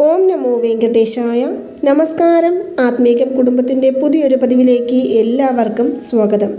ഓം നമോ വെങ്കടേശായ. നമസ്കാരം. ആത്മീകം കുടുംബത്തിന്റെ പുതിയൊരു പതിവിലേക്ക് എല്ലാവർക്കും സ്വാഗതം.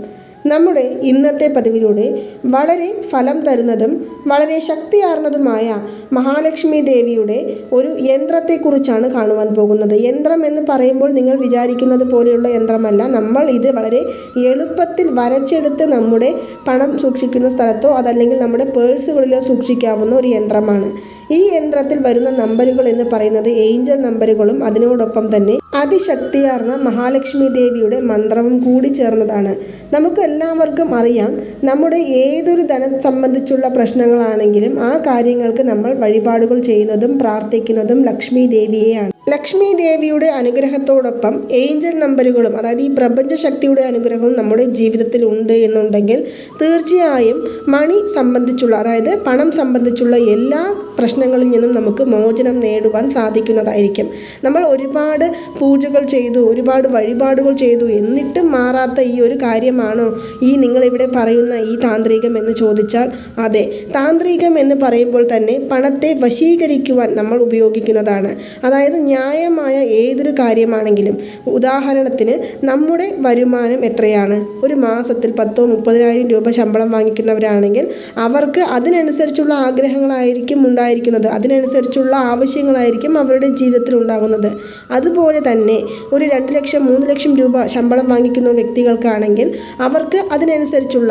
നമ്മുടെ ഇന്നത്തെ പതിവിലൂടെ വളരെ ഫലം തരുന്നതും വളരെ ശക്തിയാർന്നതുമായ മഹാലക്ഷ്മി ദേവിയുടെ ഒരു യന്ത്രത്തെക്കുറിച്ചാണ് കാണുവാൻ പോകുന്നത്. യന്ത്രം എന്ന് പറയുമ്പോൾ നിങ്ങൾ വിചാരിക്കുന്നത് പോലെയുള്ള യന്ത്രമല്ല. നമ്മൾ ഇത് വളരെ എളുപ്പത്തിൽ വരച്ചെടുത്ത് നമ്മുടെ പണം സൂക്ഷിക്കുന്ന സ്ഥലത്തോ അതല്ലെങ്കിൽ നമ്മുടെ പേഴ്സുകളിലോ സൂക്ഷിക്കാവുന്ന ഒരു യന്ത്രമാണ്. ഈ യന്ത്രത്തിൽ വരുന്ന നമ്പറുകൾ എന്ന് പറയുന്നത് ഏഞ്ചൽ നമ്പറുകളും അതിനോടൊപ്പം തന്നെ അതിശക്തിയാർന്ന മഹാലക്ഷ്മി ദേവിയുടെ മന്ത്രവും കൂടി ചേർന്നതാണ്. നമുക്ക് എല്ലാവർക്കും അറിയാം നമ്മുടെ ഏതൊരു ധനം സംബന്ധിച്ചുള്ള പ്രശ്നങ്ങളാണെങ്കിലും ആ കാര്യങ്ങൾക്ക് നമ്മൾ വഴിപാടുകൾ ചെയ്യുന്നതും പ്രാർത്ഥിക്കുന്നതും ലക്ഷ്മി ദേവിയെയാണ്. ലക്ഷ്മി ദേവിയുടെ അനുഗ്രഹത്തോടൊപ്പം ഏഞ്ചൽ നമ്പറുകളും അതായത് ഈ പ്രപഞ്ച ശക്തിയുടെ അനുഗ്രഹവും നമ്മുടെ ജീവിതത്തിൽ ഉണ്ട് എന്നുണ്ടെങ്കിൽ തീർച്ചയായും മണി സംബന്ധിച്ചുള്ള അതായത് പണം സംബന്ധിച്ചുള്ള എല്ലാ പ്രശ്നങ്ങളിൽ നിന്നും നമുക്ക് മോചനം നേടുവാൻ സാധിക്കുന്നതായിരിക്കും. നമ്മൾ ഒരുപാട് പൂജകൾ ചെയ്തു ഒരുപാട് വഴിപാടുകൾ ചെയ്തു. എന്നിട്ടും മാറാത്ത ഈ ഒരു കാര്യമാണോ ഈ നിങ്ങളിവിടെ പറയുന്ന ഈ താന്ത്രികം എന്ന് ചോദിച്ചാൽ? അതെ താന്ത്രികം എന്ന് പറയുമ്പോൾ തന്നെ പണത്തെ വശീകരിക്കുവാൻ നമ്മൾ ഉപയോഗിക്കുന്നതാണ്. അതായത് ന്യായമായ ഏതൊരു കാര്യമാണെങ്കിലും. ഉദാഹരണത്തിന് നമ്മുടെ വരുമാനം എത്രയാണ്? ഒരു മാസത്തിൽ പത്തോ മുപ്പതിനായിരം രൂപ ശമ്പളം വാങ്ങിക്കുന്നവരാണെങ്കിൽ അവർക്ക് അതിനനുസരിച്ചുള്ള ആഗ്രഹങ്ങളായിരിക്കും ഉണ്ടായിരിക്കുന്നത്. അതിനനുസരിച്ചുള്ള ആവശ്യങ്ങളായിരിക്കും അവരുടെ ജീവിതത്തിൽ ഉണ്ടാകുന്നത്. അതുപോലെ തന്നെ ഒരു രണ്ട് ലക്ഷം മൂന്ന് ലക്ഷം രൂപ ശമ്പളം വാങ്ങിക്കുന്ന വ്യക്തികൾക്കാണെങ്കിൽ അവർക്ക് അതിനനുസരിച്ചുള്ള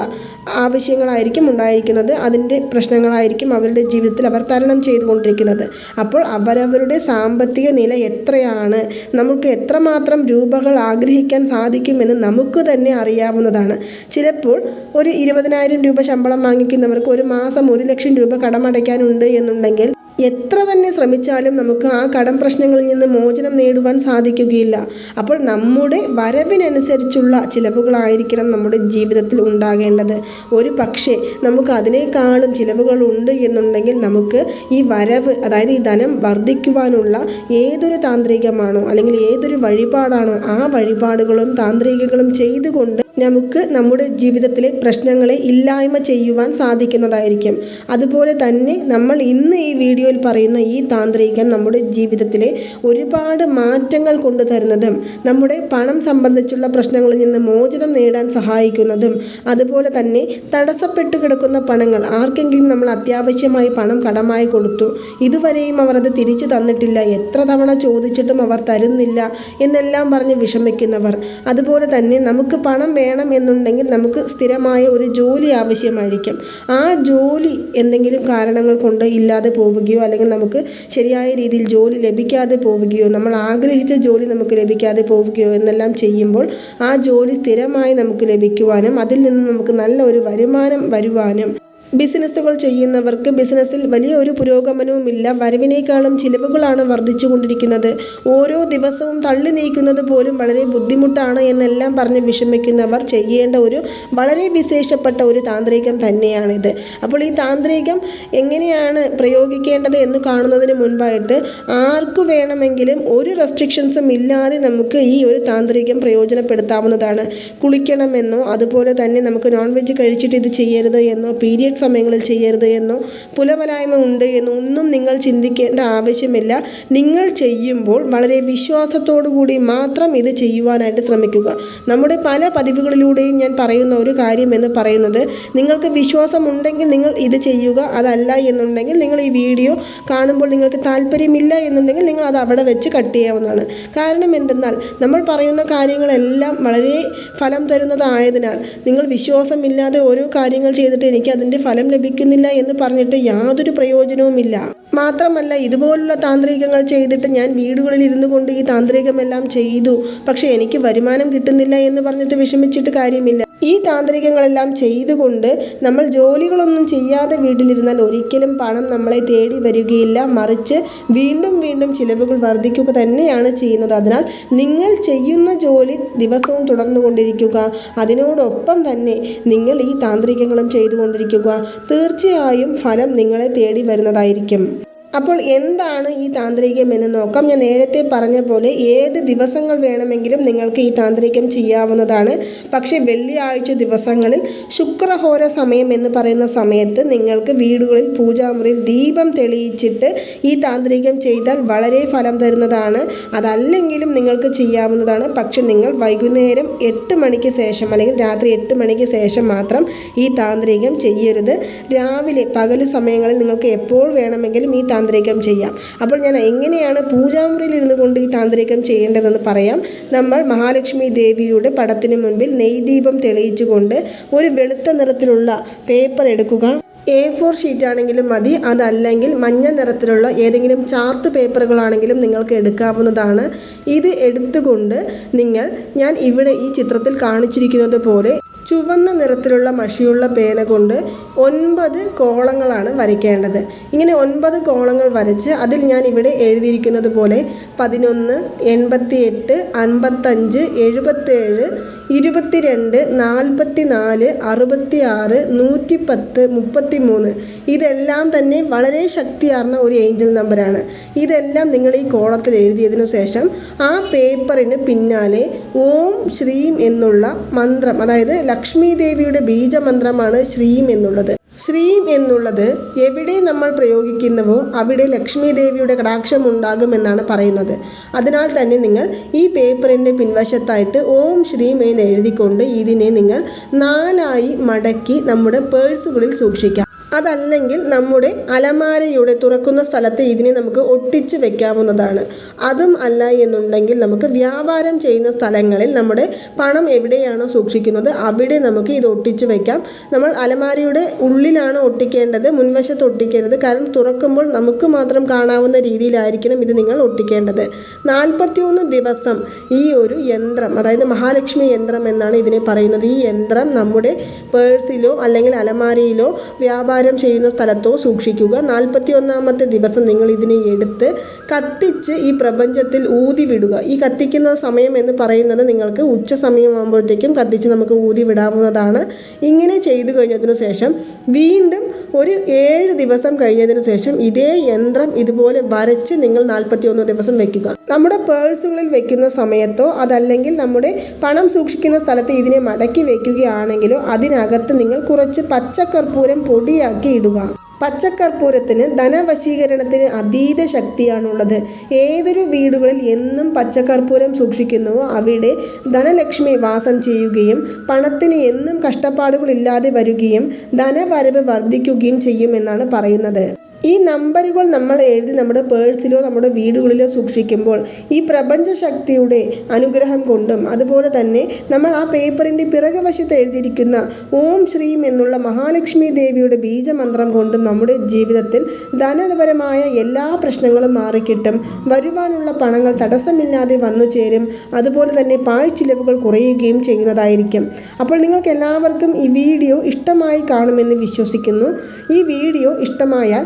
ആവശ്യങ്ങളായിരിക്കും ഉണ്ടായിരിക്കുന്നത്. അതിന്റെ പ്രശ്നങ്ങളായിരിക്കും അവരുടെ ജീവിതത്തിൽ അവർ തരണം ചെയ്തുകൊണ്ടിരിക്കുന്നത്. അപ്പോൾ അവരവരുടെ സാമ്പത്തിക നില എത്രയാണ്? നമുക്ക് എത്രമാത്രം രൂപകൾ ആഗ്രഹിക്കാൻ സാധിക്കുമെന്ന് നമുക്ക് തന്നെ അറിയാവുന്നതാണ്. ചിലപ്പോൾ ഒരു ഇരുപതിനായിരം രൂപ ശമ്പളം വാങ്ങിക്കുന്നവർക്ക് ഒരു മാസം ഒരു ലക്ഷം രൂപ കടമടയ്ക്കാനുണ്ട് എന്നുണ്ടെങ്കിൽ എത്ര തന്നെ ശ്രമിച്ചാലും നമുക്ക് ആ കടം പ്രശ്നങ്ങളിൽ നിന്ന് മോചനം നേടുവാൻ സാധിക്കുകയില്ല. അപ്പോൾ നമ്മുടെ വരവിനനുസരിച്ചുള്ള ചിലവുകളായിരിക്കണം നമ്മുടെ ജീവിതത്തിൽ ഉണ്ടാകേണ്ടത്. ഒരു പക്ഷേ നമുക്ക് അതിനേക്കാളും ചിലവുകളുണ്ട് എന്നുണ്ടെങ്കിൽ നമുക്ക് ഈ വരവ് അതായത് ഈ ധനം വർദ്ധിക്കുവാനുള്ള ഏതൊരു താന്ത്രികമാണോ അല്ലെങ്കിൽ ഏതൊരു വഴിപാടാണോ ആ വഴിപാടുകളും താന്ത്രികകളും ചെയ്തുകൊണ്ട് നമുക്ക് നമ്മുടെ ജീവിതത്തിലെ പ്രശ്നങ്ങളെ ഇല്ലായ്മ ചെയ്യുവാൻ സാധിക്കുന്നതായിരിക്കും. അതുപോലെ തന്നെ നമ്മൾ ഇന്ന് ഈ വീഡിയോയിൽ പറയുന്ന ഈ താന്ത്രികൻ നമ്മുടെ ജീവിതത്തിലെ ഒരുപാട് മാറ്റങ്ങൾ കൊണ്ടുതരുന്നതും നമ്മുടെ പണം സംബന്ധിച്ചുള്ള പ്രശ്നങ്ങളിൽ നിന്ന് മോചനം നേടാൻ സഹായിക്കുന്നതും അതുപോലെ തന്നെ തടസ്സപ്പെട്ടു കിടക്കുന്ന പണങ്ങൾ ആർക്കെങ്കിലും നമ്മൾ അത്യാവശ്യമായി പണം കടമായി കൊടുത്തു ഇതുവരെയും അവർ അത് തിരിച്ചു തന്നിട്ടില്ല എത്ര തവണ ചോദിച്ചിട്ടും അവർ തരുന്നില്ല എന്നെല്ലാം പറഞ്ഞ് വിഷമിക്കുന്നവർ അതുപോലെ തന്നെ നമുക്ക് പണം വേണം എന്നുണ്ടെങ്കിൽ നമുക്ക് സ്ഥിരമായ ഒരു ജോലി ആവശ്യമായിരിക്കും. ആ ജോലി എന്തെങ്കിലും കാരണങ്ങൾ കൊണ്ട് ഇല്ലാതെ പോവുകയോ അല്ലെങ്കിൽ നമുക്ക് ശരിയായ രീതിയിൽ ജോലി ലഭിക്കാതെ പോവുകയോ നമ്മൾ ആഗ്രഹിച്ച ജോലി നമുക്ക് ലഭിക്കാതെ പോവുകയോ എന്നെല്ലാം ചെയ്യുമ്പോൾ ആ ജോലി സ്ഥിരമായി നമുക്ക് ലഭിക്കുവാനും അതിൽ നിന്ന് നമുക്ക് നല്ല ഒരു വരുമാനം വരുവാനും ബിസിനസ്സുകൾ ചെയ്യുന്നവർക്ക് ബിസിനസ്സിൽ വലിയ ഒരു പുരോഗമനവുമില്ല. വരവിനേക്കാളും ചിലവുകളാണ് വർദ്ധിച്ചുകൊണ്ടിരിക്കുന്നത്. ഓരോ ദിവസവും തള്ളി നീക്കുന്നത് പോലും വളരെ ബുദ്ധിമുട്ടാണ് എന്നെല്ലാം പറഞ്ഞ് വിഷമിക്കുന്നവർ ചെയ്യേണ്ട ഒരു വളരെ വിശേഷപ്പെട്ട ഒരു താന്ത്രികം തന്നെയാണിത്. അപ്പോൾ ഈ താന്ത്രികം എങ്ങനെയാണ് പ്രയോഗിക്കേണ്ടത് എന്ന് കാണുന്നതിന് മുൻപായിട്ട് ആർക്കു വേണമെങ്കിലും ഒരു റെസ്ട്രിക്ഷൻസും ഇല്ലാതെ നമുക്ക് ഈ ഒരു താന്ത്രികം പ്രയോജനപ്പെടുത്താവുന്നതാണ്. കുളിക്കണമെന്നോ അതുപോലെ തന്നെ നമുക്ക് നോൺ വെജ് കഴിച്ചിട്ട് ഇത് ചെയ്യരുത് എന്നോ പീരിയഡ് സമയങ്ങളിൽ ചെയ്യരുത് എന്നോ പുലവലായ്മ ഉണ്ട് എന്നോ ഒന്നും നിങ്ങൾ ചിന്തിക്കേണ്ട ആവശ്യമില്ല. നിങ്ങൾ ചെയ്യുമ്പോൾ വളരെ വിശ്വാസത്തോടു കൂടി മാത്രം ഇത് ചെയ്യുവാനായിട്ട് ശ്രമിക്കുക. നമ്മുടെ പല പതിവുകളിലൂടെയും ഞാൻ പറയുന്ന ഒരു കാര്യം എന്ന് പറയുന്നത് നിങ്ങൾക്ക് വിശ്വാസമുണ്ടെങ്കിൽ നിങ്ങൾ ഇത് ചെയ്യുക അതല്ല എന്നുണ്ടെങ്കിൽ നിങ്ങൾ ഈ വീഡിയോ കാണുമ്പോൾ നിങ്ങൾക്ക് താല്പര്യമില്ല എന്നുണ്ടെങ്കിൽ നിങ്ങൾ അത് അവിടെ വെച്ച് കട്ട് ചെയ്യാവുന്നതാണ്. കാരണം എന്തെന്നാൽ നമ്മൾ പറയുന്ന കാര്യങ്ങളെല്ലാം വളരെ ഫലം തരുന്നതായതിനാൽ നിങ്ങൾ വിശ്വാസമില്ലാതെ ഓരോ കാര്യങ്ങൾ ചെയ്തിട്ട് എനിക്ക് അതിന്റെ ഫലം ലഭിക്കുന്നില്ല എന്ന് പറഞ്ഞിട്ട് യാതൊരു പ്രയോജനവുമില്ല. മാത്രമല്ല ഇതുപോലുള്ള താന്ത്രികങ്ങൾ ചെയ്തിട്ട് ഞാൻ വീടുകളിൽ ഇരുന്നു കൊണ്ട് ഈ താന്ത്രികമെല്ലാം ചെയ്തു. പക്ഷേ എനിക്ക് വരുമാനം കിട്ടുന്നില്ല എന്ന് പറഞ്ഞിട്ട് വിഷമിച്ചിട്ട് കാര്യമില്ല. ഈ താന്ത്രികങ്ങളെല്ലാം ചെയ്തുകൊണ്ട് നമ്മൾ ജോലികളൊന്നും ചെയ്യാതെ വീട്ടിലിരുന്നാൽ ഒരിക്കലും പണം നമ്മളെ തേടി വരികയില്ല. മറിച്ച് വീണ്ടും വീണ്ടും ചിലവുകൾ വർദ്ധിക്കുക തന്നെയാണ് ചെയ്യുന്നത്. അതിനാൽ നിങ്ങൾ ചെയ്യുന്ന ജോലി ദിവസവും തുടർന്നുകൊണ്ടിരിക്കുക. അതിനോടൊപ്പം തന്നെ നിങ്ങൾ ഈ താന്ത്രികങ്ങളും ചെയ്തുകൊണ്ടിരിക്കുക. തീർച്ചയായും ഫലം നിങ്ങളെ തേടി വരുന്നതായിരിക്കും. അപ്പോൾ എന്താണ് ഈ താന്ത്രികം എന്ന് നോക്കാം? ഞാൻ നേരത്തെ പറഞ്ഞ പോലെ ഏത് ദിവസങ്ങൾ വേണമെങ്കിലും നിങ്ങൾക്ക് ഈ താന്ത്രികം ചെയ്യാവുന്നതാണ്. പക്ഷേ വെള്ളിയാഴ്ച ദിവസങ്ങളിൽ ശുക്രഹോര സമയം എന്ന് പറയുന്ന സമയത്ത് നിങ്ങൾക്ക് വീടുകളിൽ പൂജാമുറിയിൽ ദീപം തെളിയിച്ചിട്ട് ഈ താന്ത്രികം ചെയ്താൽ വളരെ ഫലം തരുന്നതാണ്. അതല്ലെങ്കിലും നിങ്ങൾക്ക് ചെയ്യാവുന്നതാണ്. പക്ഷെ നിങ്ങൾ വൈകുന്നേരം എട്ട് മണിക്ക് ശേഷം അല്ലെങ്കിൽ രാത്രി എട്ട് മണിക്ക് ശേഷം മാത്രം ഈ താന്ത്രികം ചെയ്യരുത്. രാവിലെ പകൽ സമയങ്ങളിൽ നിങ്ങൾക്ക് എപ്പോൾ വേണമെങ്കിലും ഈ താന്ത്രികം ചെയ്യാം. അപ്പോൾ ഞാൻ എങ്ങനെയാണ് പൂജാമുറിയിൽ ഇരുന്നു കൊണ്ട് ഈ താന്ത്രികം ചെയ്യേണ്ടതെന്ന് പറയാം. നമ്മൾ മഹാലക്ഷ്മി ദേവിയുടെ പടത്തിന് മുൻപിൽ നെയ്ദീപം തെളിയിച്ചുകൊണ്ട് ഒരു വെളുത്ത നിറത്തിലുള്ള പേപ്പർ എടുക്കുക. എ ഫോർ ഷീറ്റ് ആണെങ്കിലും മതി. അതല്ലെങ്കിൽ മഞ്ഞ നിറത്തിലുള്ള ഏതെങ്കിലും ചാർട്ട് പേപ്പറുകളാണെങ്കിലും നിങ്ങൾക്ക് എടുക്കാവുന്നതാണ്. ഇത് എടുത്തുകൊണ്ട് നിങ്ങൾ ഞാൻ ഇവിടെ ഈ ചിത്രത്തിൽ കാണിച്ചിരിക്കുന്നത് പോലെ ചുവന്ന നിറത്തിലുള്ള മഷിയുള്ള പേന കൊണ്ട് ഒൻപത് കോളങ്ങളാണ് വരയ്ക്കേണ്ടത്. ഇങ്ങനെ ഒൻപത് കോളങ്ങൾ വരച്ച് അതിൽ ഞാൻ ഇവിടെ എഴുതിയിരിക്കുന്നത് പോലെ പതിനൊന്ന് എൺപത്തി എട്ട് അൻപത്തഞ്ച് എഴുപത്തേഴ് ഇരുപത്തിരണ്ട് നാൽപ്പത്തി നാല് അറുപത്തി ആറ് നൂറ്റിപ്പത്ത് മുപ്പത്തി മൂന്ന് ഇതെല്ലാം തന്നെ വളരെ ശക്തിയാർന്ന ഒരു ഏഞ്ചൽ നമ്പറാണ് ഇതെല്ലാം നിങ്ങൾ ഈ കോളത്തിൽ എഴുതിയതിനു ശേഷം ആ പേപ്പറിന് പിന്നാലെ ഓം ശ്രീം എന്നുള്ള മന്ത്രം അതായത് ലക്ഷ്മി ദേവിയുടെ ബീജമന്ത്രമാണ് ശ്രീം എന്നുള്ളത്. ശ്രീം എന്നുള്ളത് എവിടെ നമ്മൾ പ്രയോഗിക്കുന്നവോ അവിടെ ലക്ഷ്മി ദേവിയുടെ കടാക്ഷം ഉണ്ടാകുമെന്നാണ് പറയുന്നത്. അതിനാൽ തന്നെ നിങ്ങൾ ഈ പേപ്പറിന്റെ പിൻവശത്തായിട്ട് ഓം ശ്രീം എന്ന് എഴുതിക്കൊണ്ട് ഇതിനെ നിങ്ങൾ നാലായി മടക്കി നമ്മുടെ പേഴ്സുകളിൽ സൂക്ഷിക്കാം. അതല്ലെങ്കിൽ നമ്മുടെ അലമാരയുടെ തുറക്കുന്ന സ്ഥലത്ത് ഇതിനെ നമുക്ക് ഒട്ടിച്ച് വെക്കാവുന്നതാണ്. അതും അല്ല എന്നുണ്ടെങ്കിൽ നമുക്ക് വ്യാപാരം ചെയ്യുന്ന സ്ഥലങ്ങളിൽ നമ്മുടെ പണം എവിടെയാണോ സൂക്ഷിക്കുന്നത് അവിടെ നമുക്ക് ഇത് ഒട്ടിച്ച് വെക്കാം. നമ്മൾ അലമാരയുടെ ഉള്ളിലാണ് ഒട്ടിക്കേണ്ടത് മുൻവശത്ത് ഒട്ടിക്കരുത്. കാരണം തുറക്കുമ്പോൾ നമുക്ക് മാത്രം കാണാവുന്ന രീതിയിലായിരിക്കണം ഇത് നിങ്ങൾ ഒട്ടിക്കേണ്ടത്. നാൽപ്പത്തിയൊന്ന് ദിവസം ഈ ഒരു യന്ത്രം അതായത് മഹാലക്ഷ്മി യന്ത്രം എന്നാണ് ഇതിനെ പറയുന്നത്. ഈ യന്ത്രം നമ്മുടെ പേഴ്സിലോ അല്ലെങ്കിൽ അലമാരയിലോ വ്യാപാരം ചെയ്യുന്ന സ്ഥലത്തോ സൂക്ഷിക്കുക. നാൽപ്പത്തി ഒന്നാമത്തെ ദിവസം നിങ്ങൾ ഇതിനെ എടുത്ത് കത്തിച്ച് ഈ പ്രപഞ്ചത്തിൽ ഊതി വിടുക. ഈ കത്തിക്കുന്ന സമയം എന്ന് പറയുന്നത് നിങ്ങൾക്ക് ഉച്ച സമയമാകുമ്പോഴത്തേക്കും കത്തിച്ച് നമുക്ക് ഊതി വിടാവുന്നതാണ്. ഇങ്ങനെ ചെയ്തു കഴിഞ്ഞതിനു ശേഷം വീണ്ടും ഒരു ഏഴ് ദിവസം കഴിഞ്ഞതിനു ശേഷം ഇതേ യന്ത്രം ഇതുപോലെ വരച്ച് നിങ്ങൾ നാൽപ്പത്തി ഒന്ന് ദിവസം വെക്കുക. നമ്മുടെ പേഴ്സുകളിൽ വെക്കുന്ന സമയത്തോ അതല്ലെങ്കിൽ നമ്മുടെ പണം സൂക്ഷിക്കുന്ന സ്ഥലത്ത് ഇതിനെ മടക്കി വെക്കുകയാണെങ്കിലോ അതിനകത്ത് നിങ്ങൾ കുറച്ച് പച്ചക്കർപ്പൂരം പൊടിയാക്കി ഇടുക പച്ചക്കർപ്പൂരത്തിന് ധനവശീകരണത്തിന് അതീത ശക്തിയാണുള്ളത്. ഏതൊരു വീടുകളിൽ എന്നും പച്ചക്കർപ്പൂരം സൂക്ഷിക്കുന്നുവോ അവിടെ ധനലക്ഷ്മി വാസം ചെയ്യുകയും പണത്തിന് എന്നും കഷ്ടപ്പാടുകളില്ലാതെ വരികയും ധനവരവ് വർദ്ധിക്കുകയും ചെയ്യുമെന്നാണ് പറയുന്നത്. ഈ നമ്പറുകൾ നമ്മൾ എഴുതി നമ്മുടെ പേഴ്സിലോ നമ്മുടെ വീടുകളിലോ സൂക്ഷിക്കുമ്പോൾ ഈ പ്രപഞ്ചശക്തിയുടെ അനുഗ്രഹം കൊണ്ടും അതുപോലെ തന്നെ നമ്മൾ ആ പേപ്പറിന്റെ പിറകുവശത്ത് എഴുതിയിരിക്കുന്ന ഓം ശ്രീം എന്നുള്ള മഹാലക്ഷ്മി ദേവിയുടെ ബീജമന്ത്രം കൊണ്ടും നമ്മുടെ ജീവിതത്തിൽ ധനപരമായ എല്ലാ പ്രശ്നങ്ങളും മാറിക്കിട്ടും. വരുവാനുള്ള പണങ്ങൾ തടസ്സമില്ലാതെ വന്നു ചേരും. അതുപോലെ തന്നെ പാഴ്ചിലവുകൾ കുറയുകയും ചെയ്യുന്നതായിരിക്കും. അപ്പോൾ നിങ്ങൾക്ക് എല്ലാവർക്കും ഈ വീഡിയോ ഇഷ്ടമായി കാണുമെന്ന് വിശ്വസിക്കുന്നു. ഈ വീഡിയോ ഇഷ്ടമായാൽ